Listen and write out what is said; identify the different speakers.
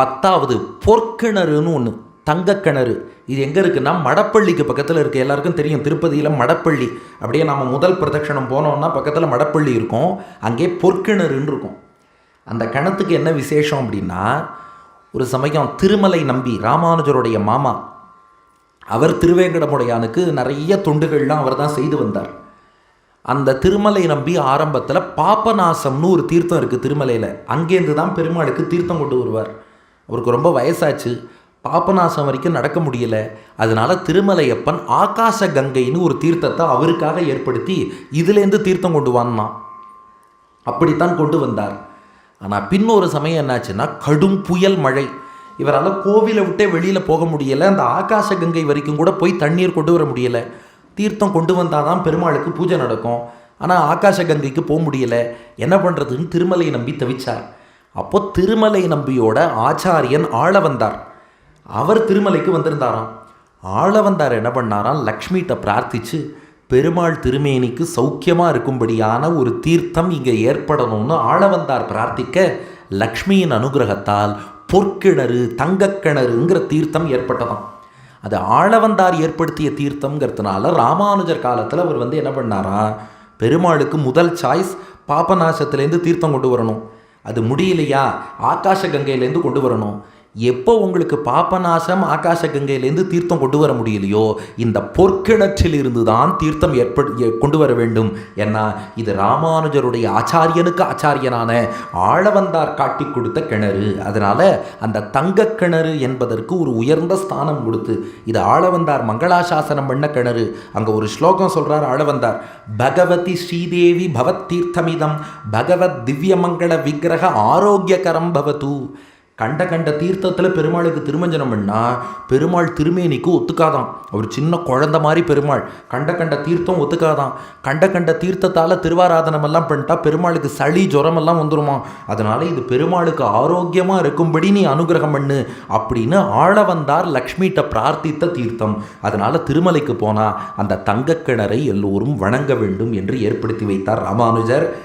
Speaker 1: பத்தாவது பொற்கிணறுன்னு ஒன்று தங்கக்கிணறு. இது எங்கே இருக்குன்னா மடப்பள்ளிக்கு பக்கத்தில் இருக்குது எல்லாருக்கும் தெரியும் திருப்பதியில் மடப்பள்ளி. அப்படியே நம்ம முதல் பிரதட்சணம் போனோம்னா பக்கத்தில் மடப்பள்ளி இருக்கும். அங்கே பொற்கிணறுன்னு இருக்கும். அந்த கிணத்துக்கு என்ன விசேஷம் அப்படின்னா ஒரு சமயம் திருமலை நம்பி ராமானுஜருடைய மாமா அவர் திருவேங்கடமுடையானுக்கு நிறைய தொண்டுகள்லாம் அவர் தான் செய்து வந்தார். அந்த திருமலை நம்பி ஆரம்பத்தில் பாபநாசம்னு ஒரு தீர்த்தம் இருக்குது திருமலையில். அங்கேருந்து தான் பெருமாளுக்கு தீர்த்தம் கொண்டு வருவார். அவருக்கு ரொம்ப வயசாச்சு. பாபநாசம் வரைக்கும் நடக்க முடியல. அதனால் திருமலையப்பன் ஆகாச கங்கைன்னு ஒரு தீர்த்தத்தை அவருக்காக ஏற்படுத்தி இதுலேருந்து தீர்த்தம் கொண்டு வந்தான். அப்படித்தான் கொண்டு வந்தார். ஆனால் பின்னொரு சமயம் என்னாச்சுன்னா கடும் புயல் மழை. இவரால் கோவிலை விட்டே வெளியில் போக முடியலை. அந்த ஆகாச கங்கை வரைக்கும் கூட போய் தண்ணீர் கொண்டு வர முடியலை. தீர்த்தம் கொண்டு வந்தால் தான் பெருமாளுக்கு பூஜை நடக்கும். ஆனால் ஆகாச கங்கைக்கு போக முடியலை. என்ன பண்ணுறதுன்னு திருமலையை நம்பி தவிச்சார். அப்போது திருமலை நம்பியோட ஆச்சாரியன் ஆள வந்தார். அவர் திருமலைக்கு வந்திருந்தாராம். ஆள வந்தார் என்ன பண்ணாராம்? லக்ஷ்மிகிட்ட பிரார்த்திச்சு பெருமாள் திருமேனிக்கு சௌக்கியமாக இருக்கும்படியான ஒரு தீர்த்தம் இங்கே ஏற்படணும்னு ஆளவந்தார் பிரார்த்திக்க லக்ஷ்மியின் அனுகிரகத்தால் பொற்கிணறு தங்கக்கிணறுங்கிற தீர்த்தம் ஏற்பட்டதாம். அது ஆளவந்தார் ஏற்படுத்திய தீர்த்தம்ங்கிறதுனால ராமானுஜர் காலத்தில் அவர் வந்து என்ன பண்ணாரா பெருமாளுக்கு முதல் சாய்ஸ் பாபநாசத்துலேருந்து தீர்த்தம் கொண்டு வரணும். அது முடியலையா? ஆகாச கங்கையிலேருந்து கொண்டு வரணும். எப்போ உங்களுக்கு பாபநாசம் ஆகாச கங்கையிலேருந்து தீர்த்தம் கொண்டு வர முடியலையோ இந்த பொற்கிணற்றில் இருந்து தான் தீர்த்தம் ஏற்படு கொண்டு வர வேண்டும். ஏன்னா இது ராமானுஜருடைய ஆச்சாரியனுக்கு ஆச்சாரியனான ஆழவந்தார் காட்டி கொடுத்த கிணறு. அதனால் அந்த தங்க கிணறு என்பதற்கு ஒரு உயர்ந்த ஸ்தானம் கொடுத்து இது ஆழவந்தார் மங்களாசாசனம் பண்ண கிணறு. அங்கே ஒரு ஸ்லோகம் சொல்கிறார் ஆழவந்தார். பகவதி ஸ்ரீதேவி பவத் தீர்த்தமிதம் பகவத் திவ்யமங்கள விக்கிரக ஆரோக்கியகரம் பவது. கண்ட கண்ட தீர்த்தத்தில் பெருமாளுக்கு திருமஞ்சனம் பண்ணா பெருமாள் திருமேனிக்கு ஒத்துக்காதான். அவர் சின்ன குழந்த மாதிரி பெருமாள். கண்ட கண்ட தீர்த்தம் ஒத்துக்காதான். கண்ட கண்ட தீர்த்தத்தால் திருவாராதனம் எல்லாம் பண்ணிட்டா பெருமாளுக்கு சளி ஜுரமெல்லாம் வந்துருமா? அதனால இது பெருமாளுக்கு ஆரோக்கியமாக இருக்கும்படி நீ அனுகிரகம் பண்ணு அப்படின்னு ஆழ வந்தார் லக்ஷ்மிகிட்ட பிரார்த்தித்த தீர்த்தம். அதனால திருமலைக்கு போனால் அந்த தங்கக்கிணறை எல்லோரும் வணங்க வேண்டும் என்று ஏற்படுத்தி வைத்தார் ராமானுஜர்.